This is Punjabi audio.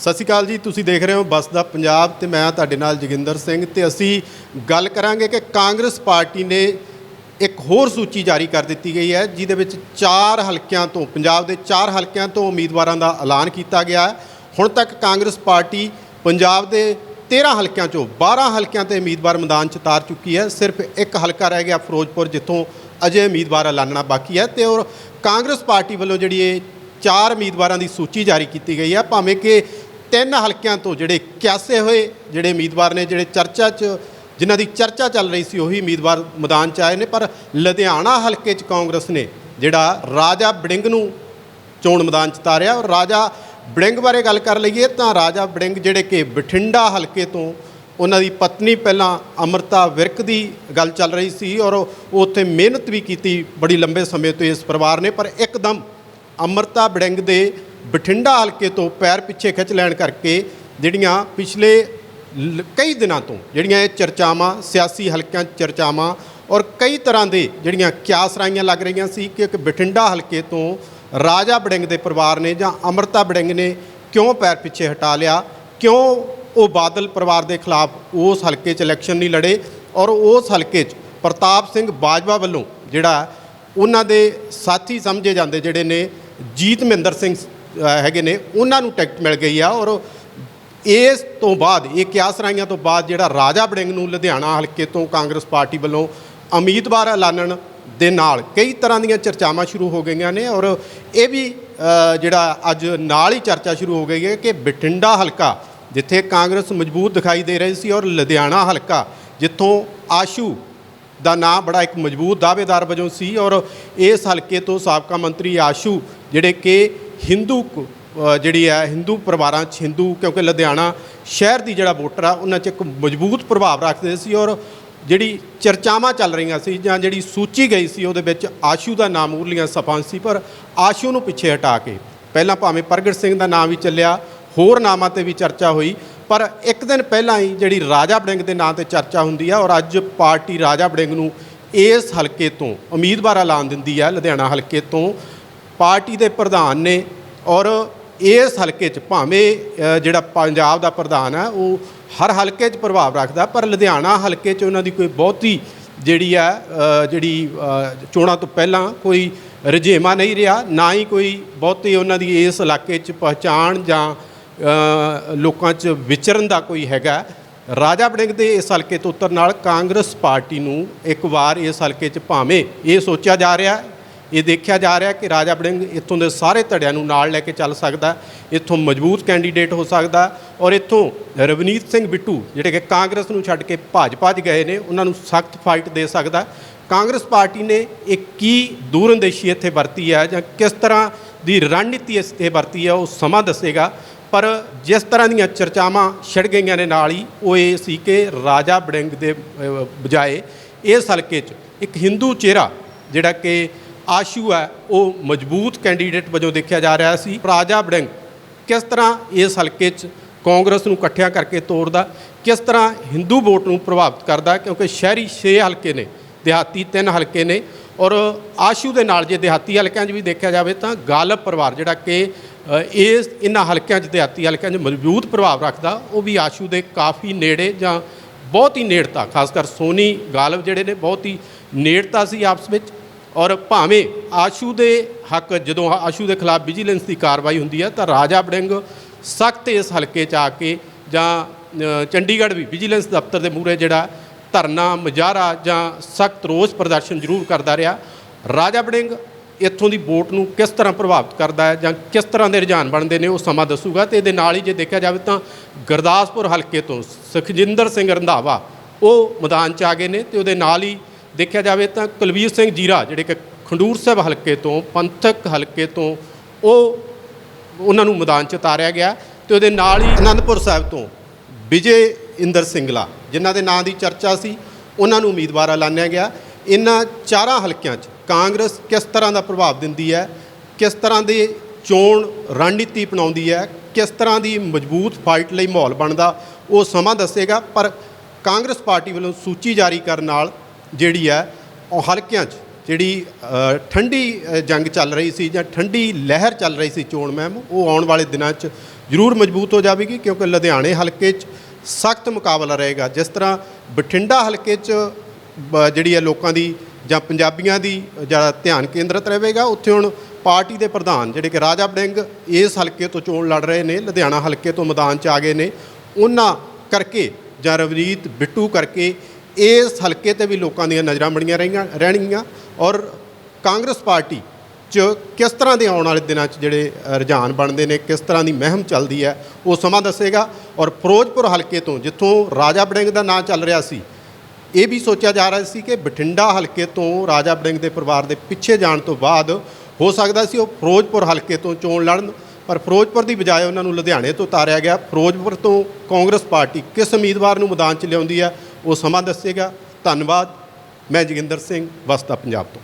ਸਤਿ ਸ਼੍ਰੀ ਅਕਾਲ ਜੀ, ਤੁਸੀਂ ਦੇਖ ਰਹੇ ਹੋ ਬਸ ਦਾ ਪੰਜਾਬ ਤੇ ਮੈਂ ਤੁਹਾਡੇ ਨਾਲ ਜੋਗਿੰਦਰ ਸਿੰਘ ਤੇ ਅਸੀਂ ਗੱਲ ਕਰਾਂਗੇ ਕਿ ਕਾਂਗਰਸ ਪਾਰਟੀ ਨੇ ਇੱਕ ਹੋਰ ਸੂਚੀ ਜਾਰੀ ਕਰ ਦਿੱਤੀ ਗਈ ਹੈ, ਜਿਹਦੇ ਵਿੱਚ ਚਾਰ ਹਲਕਿਆਂ ਤੋਂ, ਪੰਜਾਬ ਦੇ ਚਾਰ ਹਲਕਿਆਂ ਤੋਂ ਉਮੀਦਵਾਰਾਂ ਦਾ ਐਲਾਨ ਕੀਤਾ ਗਿਆ ਹੈ। ਹੁਣ ਤੱਕ ਕਾਂਗਰਸ ਪਾਰਟੀ ਪੰਜਾਬ ਦੇ 13 ਹਲਕਿਆਂ ਚੋਂ 12 ਹਲਕਿਆਂ ਤੇ ਉਮੀਦਵਾਰ ਮੈਦਾਨ 'ਚ ਉਤਾਰ ਚੁੱਕੀ ਹੈ। ਸਿਰਫ ਇੱਕ ਹਲਕਾ ਰਹਿ ਗਿਆ ਫਿਰੋਜ਼ਪੁਰ, ਜਿੱਥੋਂ ਅਜੇ ਉਮੀਦਵਾਰ ਐਲਾਨਣਾ ਬਾਕੀ ਹੈ ਤੇ ਔਰ ਕਾਂਗਰਸ ਪਾਰਟੀ ਵੱਲੋਂ ਜਿਹੜੀ ਇਹ ਚਾਰ ਉਮੀਦਵਾਰਾਂ ਦੀ ਸੂਚੀ ਜਾਰੀ ਕੀਤੀ ਗਈ ਹੈ, ਭਾਵੇਂ ਕਿ ਤਿੰਨ ਹਲਕਿਆਂ ਤੋਂ ਜਿਹੜੇ ਕਿਆਸੇ ਹੋਏ, ਜਿਹੜੇ ਉਮੀਦਵਾਰ ਨੇ, ਜਿਹੜੇ ਚਰਚਾ 'ਚ, ਜਿਨ੍ਹਾਂ ਦੀ ਚਰਚਾ ਚੱਲ ਰਹੀ ਸੀ, ਉਹੀ ਉਮੀਦਵਾਰ ਮੈਦਾਨ 'ਚ ਆਏ ਨੇ। ਪਰ ਲੁਧਿਆਣਾ ਹਲਕੇ 'ਚ ਕਾਂਗਰਸ ਨੇ ਜਿਹੜਾ ਰਾਜਾ ਬੜਿੰਗ ਨੂੰ ਚੋਣ ਮੈਦਾਨ 'ਚ ਤਾਰਿਆ। ਔਰ ਰਾਜਾ ਬੜਿੰਗ ਬਾਰੇ ਗੱਲ ਕਰ ਲਈਏ ਤਾਂ ਰਾਜਾ ਬੜਿੰਗ ਜਿਹੜੇ ਕਿ ਬਠਿੰਡਾ ਹਲਕੇ ਤੋਂ ਉਹਨਾਂ ਦੀ ਪਤਨੀ ਪਹਿਲਾਂ ਅਮਰਤਾ ਵਿਰਕ ਦੀ ਗੱਲ ਚੱਲ ਰਹੀ ਸੀ ਔਰ ਉਹ ਉੱਥੇ ਮਿਹਨਤ ਵੀ ਕੀਤੀ ਬੜੀ ਲੰਬੇ ਸਮੇਂ ਤੋਂ ਇਸ ਪਰਿਵਾਰ ਨੇ। ਪਰ ਇੱਕਦਮ ਅਮਰਤਾ ਬੜਿੰਗ ਦੇ ਬਠਿੰਡਾ ਹਲਕੇ ਤੋਂ ਪੈਰ ਪਿੱਛੇ ਖਿੱਚ ਲੈਣ ਕਰਕੇ ਜਿਹੜੀਆਂ ਪਿਛਲੇ ਲ- ਕਈ ਦਿਨਾਂ ਤੋਂ ਜਿਹੜੀਆਂ ਇਹ ਚਰਚਾਵਾਂ, ਸਿਆਸੀ ਹਲਕਿਆਂ 'ਚ ਚਰਚਾਵਾਂ ਔਰ ਕਈ ਤਰ੍ਹਾਂ ਦੇ ਜਿਹੜੀਆਂ ਕਿਆਸ ਰਾਈਆਂ ਲੱਗ ਰਹੀਆਂ ਸੀ ਕਿ ਇੱਕ ਬਠਿੰਡਾ ਹਲਕੇ ਤੋਂ ਰਾਜਾ ਬੜਿੰਗ ਦੇ ਪਰਿਵਾਰ ਨੇ ਜਾਂ ਅਮਰਤਾ ਬੜਿੰਗ ਨੇ ਕਿਉਂ ਪੈਰ ਪਿੱਛੇ ਹਟਾ ਲਿਆ? ਕਿਉਂ ਉਹ ਬਾਦਲ ਪਰਿਵਾਰ ਦੇ ਖਿਲਾਫ ਉਸ ਹਲਕੇ 'ਚ ਇਲੈਕਸ਼ਨ ਨਹੀਂ ਲੜੇ ਔਰ ਉਸ ਹਲਕੇ 'ਚ ਪ੍ਰਤਾਪ ਸਿੰਘ ਬਾਜਵਾ ਵੱਲੋਂ ਜਿਹੜਾ ਉਹਨਾਂ ਦੇ ਸਾਥੀ ਸਮਝੇ ਜਾਂਦੇ ਜਿਹੜੇ ਨੇ ਜੀਤ ਮਹਿੰਦਰ ਸਿੰਘ ਹੈਗੇ ਨੇ, ਉਹਨਾਂ ਨੂੰ ਟਿਕਟ ਮਿਲ ਗਈ ਆ ਔਰ ਇਸ ਤੋਂ ਬਾਅਦ, ਇਹ ਕਿਆਸ ਰਾਈਆਂ ਤੋਂ ਬਾਅਦ ਜਿਹੜਾ ਰਾਜਾ ਬੜਿੰਗ ਨੂੰ ਲੁਧਿਆਣਾ ਹਲਕੇ ਤੋਂ ਕਾਂਗਰਸ ਪਾਰਟੀ ਵੱਲੋਂ ਉਮੀਦਵਾਰ ਐਲਾਨਣ ਦੇ ਨਾਲ ਕਈ ਤਰ੍ਹਾਂ ਦੀਆਂ ਚਰਚਾਵਾਂ ਸ਼ੁਰੂ ਹੋ ਗਈਆਂ ਨੇ ਔਰ ਇਹ ਵੀ ਜਿਹੜਾ ਅੱਜ ਨਾਲ ਹੀ ਚਰਚਾ ਸ਼ੁਰੂ ਹੋ ਗਈ ਹੈ ਕਿ ਬਠਿੰਡਾ ਹਲਕਾ, ਜਿੱਥੇ ਕਾਂਗਰਸ ਮਜ਼ਬੂਤ ਦਿਖਾਈ ਦੇ ਰਹੀ ਸੀ ਔਰ ਲੁਧਿਆਣਾ ਹਲਕਾ, ਜਿੱਥੋਂ ਆਸ਼ੂ ਦਾ ਨਾਂ ਬੜਾ ਇੱਕ ਮਜ਼ਬੂਤ ਦਾਅਵੇਦਾਰ ਵਜੋਂ ਸੀ ਔਰ ਇਸ ਹਲਕੇ ਤੋਂ ਸਾਬਕਾ ਮੰਤਰੀ ਆਸ਼ੂ, ਜਿਹੜੇ ਕਿ ਹਿੰਦੂ ਕ- ਜਿਹੜੀ ਹੈ, ਹਿੰਦੂ ਪਰਿਵਾਰਾਂ 'ਚ, ਹਿੰਦੂ ਕਿਉਂਕਿ ਲੁਧਿਆਣਾ ਸ਼ਹਿਰ ਦੀ ਜਿਹੜਾ ਵੋਟਰ ਆ, ਉਹਨਾਂ 'ਚ ਇੱਕ ਮਜ਼ਬੂਤ ਪ੍ਰਭਾਵ ਰੱਖਦੇ ਸੀ ਔਰ ਜਿਹੜੀ ਚਰਚਾਵਾਂ ਚੱਲ ਰਹੀਆਂ ਸੀ ਜਾਂ ਜਿਹੜੀ ਸੂਚੀ ਗਈ ਸੀ, ਉਹਦੇ ਵਿੱਚ ਆਸ਼ੂ ਦਾ ਨਾਮ ਉਰਲੀਆਂ ਸਫਾਂ ਸੀ, ਪਰ ਆਸ਼ੂ ਨੂੰ ਪਿੱਛੇ ਹਟਾ ਕੇ, ਪਹਿਲਾਂ ਭਾਵੇਂ ਪ੍ਰਗਟ ਸਿੰਘ ਦਾ ਨਾਮ ਵੀ ਚੱਲਿਆ, ਹੋਰ ਨਾਮਾਂ ਤੇ ਵੀ ਚਰਚਾ ਹੋਈ, ਪਰ ਇੱਕ ਦਿਨ ਪਹਿਲਾਂ ਹੀ ਜਿਹੜੀ ਰਾਜਾ ਬੜਿੰਗ ਦੇ ਨਾਂ ਤੇ ਚਰਚਾ ਹੁੰਦੀ ਆ, ਔਰ ਅੱਜ ਪਾਰਟੀ ਰਾਜਾ ਬੜਿੰਗ ਨੂੰ ਇਸ ਹਲਕੇ ਤੋਂ ਉਮੀਦਵਾਰ ਐਲਾਨ ਦਿੰਦੀ ਆ, ਲੁਧਿਆਣਾ ਹਲਕੇ ਤੋਂ ਪਾਰਟੀ ਦੇ ਪ੍ਰਧਾਨ ਨੇ ਔਰ ਇਸ ਹਲਕੇ 'ਚ ਭਾਵੇਂ ਜਿਹੜਾ ਪੰਜਾਬ ਦਾ ਪ੍ਰਧਾਨ ਹੈ, ਉਹ ਹਰ ਹਲਕੇ 'ਚ ਪ੍ਰਭਾਵ ਰੱਖਦਾ, ਪਰ ਲੁਧਿਆਣਾ ਹਲਕੇ 'ਚ ਉਹਨਾਂ ਦੀ ਕੋਈ ਬਹੁਤੀ ਜਿਹੜੀ ਆ ਜਿਹੜੀ ਚੋਣਾਂ ਤੋਂ ਪਹਿਲਾਂ ਕੋਈ ਰੁਝੇਵਾਂ ਨਹੀਂ ਰਿਹਾ, ਨਾ ਹੀ ਕੋਈ ਬਹੁਤੀ ਉਹਨਾਂ ਦੀ ਇਸ ਇਲਾਕੇ 'ਚ ਪਹਿਚਾਣ ਜਾਂ ਲੋਕਾਂ 'ਚ ਵਿਚਰਨ ਦਾ ਕੋਈ ਹੈਗਾ। ਰਾਜਾ ਬੜਿੰਗ ਦੇ ਇਸ ਹਲਕੇ ਤੋਂ ਉਤਰ ਨਾਲ ਕਾਂਗਰਸ ਪਾਰਟੀ ਨੂੰ ਇੱਕ ਵਾਰ ਇਸ ਹਲਕੇ 'ਚ ਭਾਵੇਂ ਇਹ ਸੋਚਿਆ ਜਾ ਰਿਹਾ ਇਹ ਦੇਖਿਆ ਜਾ ਰਿਹਾ ਕਿ ਰਾਜਾ ਬੜਿੰਗ ਇੱਥੋਂ ਦੇ ਸਾਰੇ ਧੜਿਆਂ ਨੂੰ ਨਾਲ ਲੈ ਕੇ ਚੱਲ ਸਕਦਾ, ਇੱਥੋਂ ਮਜ਼ਬੂਤ ਕੈਂਡੀਡੇਟ ਹੋ ਸਕਦਾ ਔਰ ਇੱਥੋਂ ਰਵਨੀਤ ਸਿੰਘ ਬਿੱਟੂ ਜਿਹੜੇ ਕਿ ਕਾਂਗਰਸ ਨੂੰ ਛੱਡ ਕੇ ਭਾਜਪਾ 'ਚ ਗਏ ਨੇ, ਉਹਨਾਂ ਨੂੰ ਸਖਤ ਫਾਈਟ ਦੇ ਸਕਦਾ। ਕਾਂਗਰਸ ਪਾਰਟੀ ਨੇ ਇੱਕ ਕੀ ਦੂਰਅੰਦੇਸ਼ੀ ਇੱਥੇ ਵਰਤੀ ਹੈ ਜਾਂ ਕਿਸ ਤਰ੍ਹਾਂ ਦੀ ਰਣਨੀਤੀ ਇੱਥੇ ਵਰਤੀ ਹੈ, ਉਹ ਸਮਾਂ ਦੱਸੇਗਾ। ਪਰ ਜਿਸ ਤਰ੍ਹਾਂ ਦੀਆਂ ਚਰਚਾਵਾਂ ਛਿੜ ਗਈਆਂ ਨੇ ਨਾਲ ਹੀ, ਉਹ ਇਹ ਸੀ ਕਿ ਰਾਜਾ ਬੜਿੰਗ ਦੇ ਬਜਾਏ ਇਸ ਹਲਕੇ 'ਚ ਇੱਕ ਹਿੰਦੂ ਚਿਹਰਾ ਜਿਹੜਾ ਕਿ ਆਸ਼ੂ ਹੈ, ਉਹ ਮਜ਼ਬੂਤ ਕੈਂਡੀਡੇਟ ਵਜੋਂ ਦੇਖਿਆ ਜਾ ਰਿਹਾ ਸੀ। ਰਾਜਾ ਬੜਿੰਗ ਕਿਸ ਤਰ੍ਹਾਂ ਇਸ ਹਲਕੇ 'ਚ ਕਾਂਗਰਸ ਨੂੰ ਇਕੱਠਿਆਂ ਕਰਕੇ ਤੋੜਦਾ, ਕਿਸ ਤਰ੍ਹਾਂ ਹਿੰਦੂ ਵੋਟ ਨੂੰ ਪ੍ਰਭਾਵਿਤ ਕਰਦਾ, ਕਿਉਂਕਿ ਸ਼ਹਿਰੀ 6 ਹਲਕੇ ਨੇ, ਦਿਹਾਤੀ 3 ਹਲਕੇ ਨੇ ਔਰ ਆਸ਼ੂ ਦੇ ਨਾਲ ਜੇ ਦਿਹਾਤੀ ਹਲਕਿਆਂ 'ਚ ਵੀ ਦੇਖਿਆ ਜਾਵੇ ਤਾਂ ਗਾਲਬ ਪਰਿਵਾਰ ਜਿਹੜਾ ਕਿ ਇਸ ਇਹਨਾਂ ਹਲਕਿਆਂ 'ਚ ਦਿਹਾਤੀ ਹਲਕਿਆਂ 'ਚ ਮਜ਼ਬੂਤ ਪ੍ਰਭਾਵ ਰੱਖਦਾ, ਉਹ ਵੀ ਆਸ਼ੂ ਦੇ ਕਾਫੀ ਨੇੜੇ ਜਾਂ ਬਹੁਤ ਹੀ ਨੇੜਤਾ ਖਾਸ ਕਰ ਸੋਨੀ ਗਾਲਬ ਜਿਹੜੇ ਨੇ, ਬਹੁਤ ਹੀ ਨੇੜਤਾ ਸੀ ਆਪਸ ਵਿੱਚ। ਔਰ ਭਾਵੇਂ ਆਸ਼ੂ ਦੇ ਹੱਕ, ਜਦੋਂ ਆਸ਼ੂ ਦੇ ਖਿਲਾਫ ਵਿਜੀਲੈਂਸ ਦੀ ਕਾਰਵਾਈ ਹੁੰਦੀ ਹੈ, ਤਾਂ ਰਾਜਾ ਬੜਿੰਗ ਸਖਤ ਇਸ ਹਲਕੇ 'ਚ ਆ ਕੇ ਜਾਂ ਚੰਡੀਗੜ੍ਹ ਵੀ ਵਿਜੀਲੈਂਸ ਦਫ਼ਤਰ ਦੇ ਮੂਹਰੇ ਜਿਹੜਾ ਧਰਨਾ, ਮੁਜ਼ਾਹਰਾ ਜਾਂ ਸਖਤ ਰੋਸ ਪ੍ਰਦਰਸ਼ਨ ਜ਼ਰੂਰ ਕਰਦਾ ਰਿਹਾ। ਰਾਜਾ ਬੜਿੰਗ ਇੱਥੋਂ ਦੀ ਵੋਟ ਨੂੰ ਕਿਸ ਤਰ੍ਹਾਂ ਪ੍ਰਭਾਵਿਤ ਕਰਦਾ ਹੈ ਜਾਂ ਕਿਸ ਤਰ੍ਹਾਂ ਦੇ ਰੁਝਾਨ ਬਣਦੇ ਨੇ, ਉਹ ਸਮਾਂ ਦੱਸੂਗਾ ਤੇ ਇਹਦੇ ਨਾਲ ਹੀ ਜੇ ਦੇਖਿਆ ਜਾਵੇ ਤਾਂ ਗੁਰਦਾਸਪੁਰ ਹਲਕੇ ਤੋਂ ਸੁਖਜਿੰਦਰ ਸਿੰਘ ਰੰਧਾਵਾ ਉਹ ਮੈਦਾਨ 'ਚ ਆ ਗਏ ਨੇ ਤੇ ਉਹਦੇ ਨਾਲ ਹੀ ਦੇਖਿਆ ਜਾਵੇ ਤਾਂ ਕੁਲਵੀਰ ਸਿੰਘ ਜੀਰਾ ਜਿਹੜੇ ਕਿ ਖੰਡੂਰ ਸਾਹਿਬ ਹਲਕੇ ਤੋਂ, ਪੰਥਕ ਹਲਕੇ ਤੋਂ, ਉਹ ਉਹਨਾਂ ਨੂੰ ਮੈਦਾਨ 'ਚ ਉਤਾਰਿਆ ਗਿਆ ਤੇ ਉਹਦੇ ਨਾਲ ਹੀ ਅਨੰਦਪੁਰ ਸਾਹਿਬ ਤੋਂ ਵਿਜੇ ਇੰਦਰ ਸਿੰਗਲਾ, ਜਿਨ੍ਹਾਂ ਦੇ ਨਾਂ ਦੀ ਚਰਚਾ ਸੀ, ਉਹਨਾਂ ਨੂੰ ਉਮੀਦਵਾਰ ਐਲਾਨਿਆ ਗਿਆ। ਇਹਨਾਂ ਚਾਰਾਂ ਹਲਕਿਆਂ 'ਚ ਕਾਂਗਰਸ ਕਿਸ ਤਰ੍ਹਾਂ ਦਾ ਪ੍ਰਭਾਵ ਦਿੰਦੀ ਹੈ, ਕਿਸ ਤਰ੍ਹਾਂ ਦੀ ਚੋਣ ਰਣਨੀਤੀ ਅਪਣਾਉਂਦੀ ਹੈ, ਕਿਸ ਤਰ੍ਹਾਂ ਦੀ ਮਜ਼ਬੂਤ ਫਾਈਟ ਲਈ ਮਾਹੌਲ ਬਣਦਾ, ਉਹ ਸਮਾਂ ਦੱਸੇਗਾ, ਪਰ ਕਾਂਗਰਸ ਪਾਰਟੀ ਵੱਲੋਂ ਸੂਚੀ ਜਾਰੀ ਕਰਨ ਨਾਲ ਜਿਹੜੀ ਹੈ ਉਹ ਹਲਕਿਆਂ 'ਚ, ਜਿਹੜੀ ਠੰਡੀ ਜੰਗ ਚੱਲ ਰਹੀ ਸੀ ਜਾਂ ਠੰਡੀ ਲਹਿਰ ਚੱਲ ਰਹੀ ਸੀ ਚੋਣ ਮਹਿਮ, ਉਹ ਆਉਣ ਵਾਲੇ ਦਿਨਾਂ 'ਚ ਜ਼ਰੂਰ ਮਜ਼ਬੂਤ ਹੋ ਜਾਵੇਗੀ ਕਿਉਂਕਿ ਲੁਧਿਆਣੇ ਹਲਕੇ 'ਚ ਸਖਤ ਮੁਕਾਬਲਾ ਰਹੇਗਾ। ਜਿਸ ਤਰ੍ਹਾਂ ਬਠਿੰਡਾ ਹਲਕੇ 'ਚ, ਬ- ਜਿਹੜੀ ਹੈ ਲੋਕਾਂ ਦੀ ਜਾਂ ਪੰਜਾਬੀਆਂ ਦੀ ਜ਼ਿਆਦਾ ਧਿਆਨ ਕੇਂਦਰਿਤ ਰਹੇਗਾ, ਉੱਥੇ ਹੁਣ ਪਾਰਟੀ ਦੇ ਪ੍ਰਧਾਨ ਜਿਹੜੇ ਕਿ ਰਾਜਾ ਬੜਿੰਗ ਇਸ ਹਲਕੇ ਤੋਂ ਚੋਣ ਲੜ ਰਹੇ ਨੇ, ਲੁਧਿਆਣਾ ਹਲਕੇ ਤੋਂ ਮੈਦਾਨ 'ਚ ਆ ਗਏ ਨੇ, ਉਹਨਾਂ ਕਰਕੇ ਜਾਂ ਰਵਨੀਤ ਬਿੱਟੂ ਕਰਕੇ ਇਸ ਹਲਕੇ ਤੇ ਵੀ ਲੋਕਾਂ ਦੀਆਂ ਨਜ਼ਰਾਂ ਬਣੀਆਂ ਰਹੀਆਂ, ਰਹਿਣਗੀਆਂ ਔਰ ਕਾਂਗਰਸ ਪਾਰਟੀ 'ਚ ਕਿਸ ਤਰ੍ਹਾਂ ਦੇ ਆਉਣ ਵਾਲੇ ਦਿਨਾਂ 'ਚ ਜਿਹੜੇ ਰੁਝਾਨ ਬਣਦੇ ਨੇ, ਕਿਸ ਤਰ੍ਹਾਂ ਦੀ ਮਹਿਮ ਚੱਲਦੀ ਹੈ, ਉਹ ਸਮਾਂ ਦੱਸੇਗਾ ਔਰ ਫਿਰੋਜ਼ਪੁਰ ਹਲਕੇ ਤੋਂ ਜਿੱਥੋਂ ਰਾਜਾ ਬੜਿੰਗ ਦਾ ਨਾਂ ਚੱਲ ਰਿਹਾ ਸੀ, ਇਹ ਵੀ ਸੋਚਿਆ ਜਾ ਰਿਹਾ ਸੀ ਕਿ ਬਠਿੰਡਾ ਹਲਕੇ ਤੋਂ ਰਾਜਾ ਬੜਿੰਗ ਦੇ ਪਰਿਵਾਰ ਦੇ ਪਿੱਛੇ ਜਾਣ ਤੋਂ ਬਾਅਦ ਹੋ ਸਕਦਾ ਸੀ ਉਹ ਫਿਰੋਜ਼ਪੁਰ ਹਲਕੇ ਤੋਂ ਚੋਣ ਲੜਨ, ਪਰ ਫਿਰੋਜ਼ਪੁਰ ਦੀ ਬਜਾਏ ਉਹਨਾਂ ਨੂੰ ਲੁਧਿਆਣੇ ਤੋਂ ਉਤਾਰਿਆ ਗਿਆ। ਫਿਰੋਜ਼ਪੁਰ ਤੋਂ ਕਾਂਗਰਸ ਪਾਰਟੀ ਕਿਸ ਉਮੀਦਵਾਰ ਨੂੰ ਮੈਦਾਨ 'ਚ ਲਿਆਉਂਦੀ ਹੈ ਉਹ ਸਮਾਂ ਦੱਸੇਗਾ। ਧੰਨਵਾਦ। ਮੈਂ ਜੋਗਿੰਦਰ ਸਿੰਘ ਵਸਦਾ ਪੰਜਾਬ ਤੋਂ।